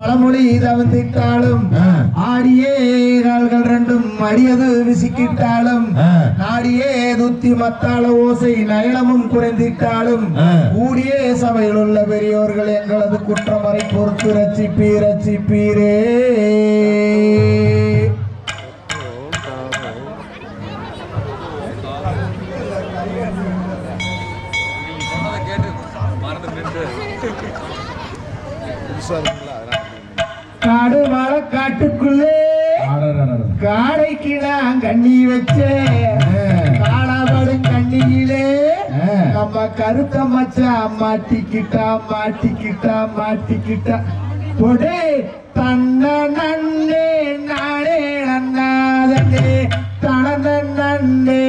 பழமொழி தவந்திட்டாலும் ஆ. ஆடியே கால்கள் ரெண்டும் அடியது விசிக்கிட்டாலும் ஆ. நாடியே துத்தி மத்தாள ஓசை நயனமும் குறைந்திட்டாலும். கூடிய சபையில் உள்ள பெரியோர்கள் எங்களது குற்றமறை பொறுத்து ரச்சிப்பீர் ரச்சிப்பீரே காடைக்கு நான் கண்ணி வச்சேன் காலாபடும் கண்ணியிலே. நம்ம கருத்த மச்சான் மாட்டிக்கிட்டா மாட்டிக்கிட்டா மாட்டிக்கிட்டா. பொடே தன்ன நன்னே நானே நன்னாதனே. தனன நன்னே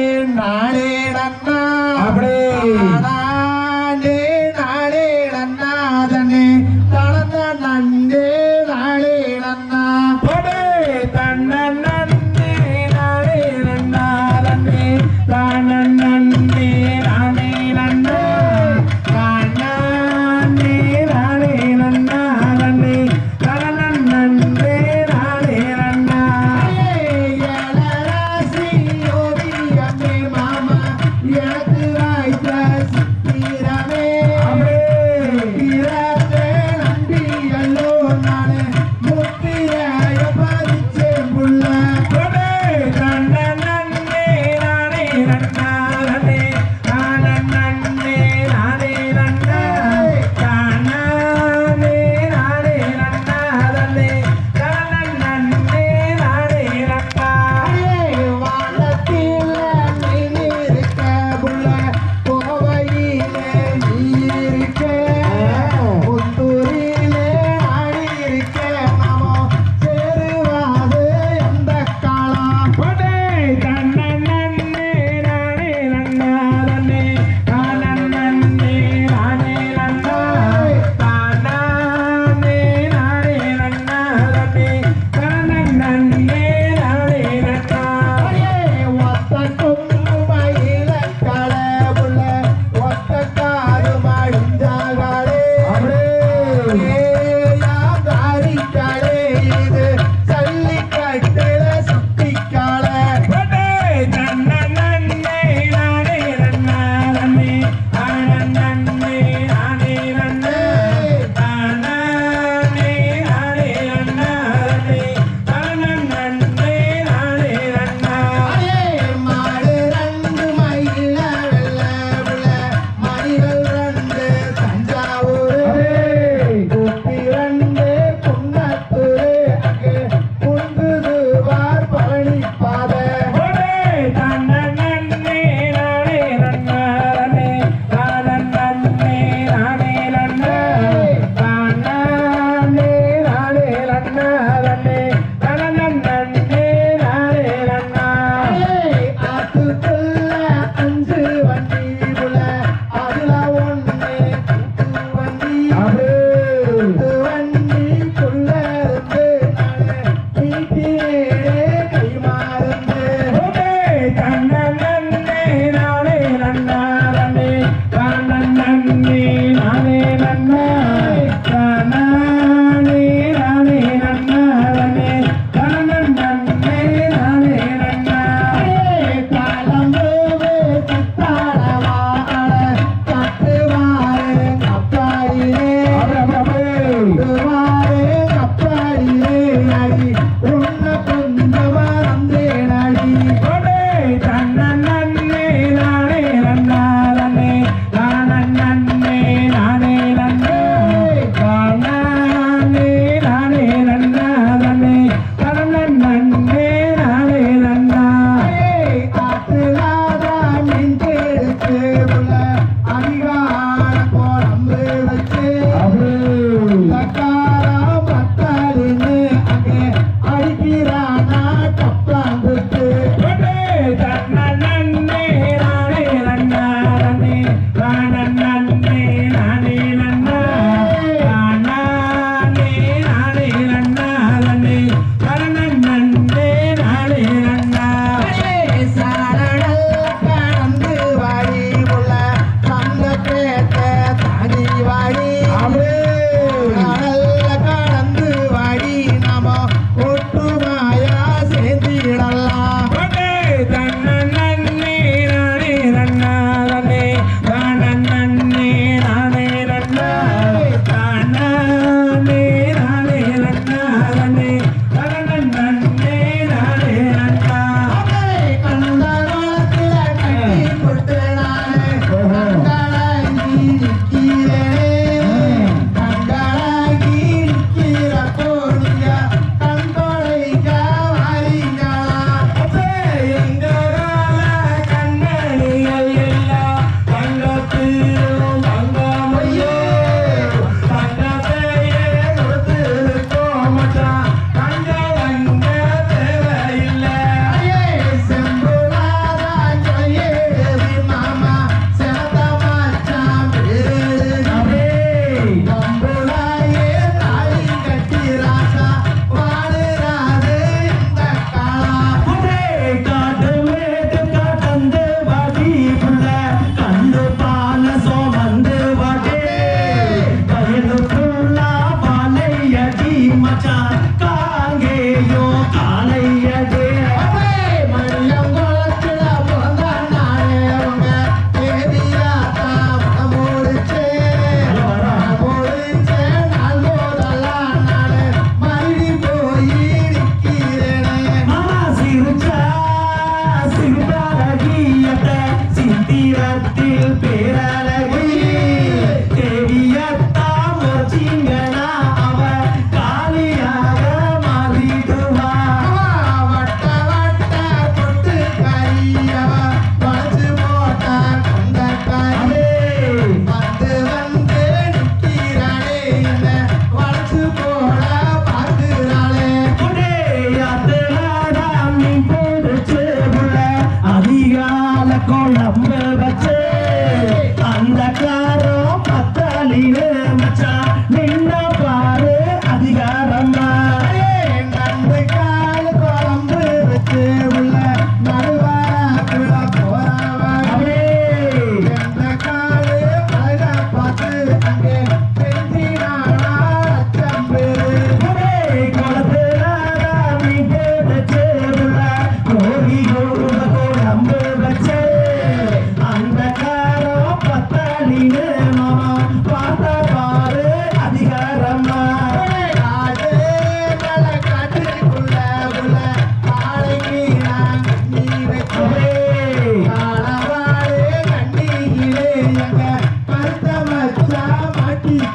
All right.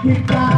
Keep that.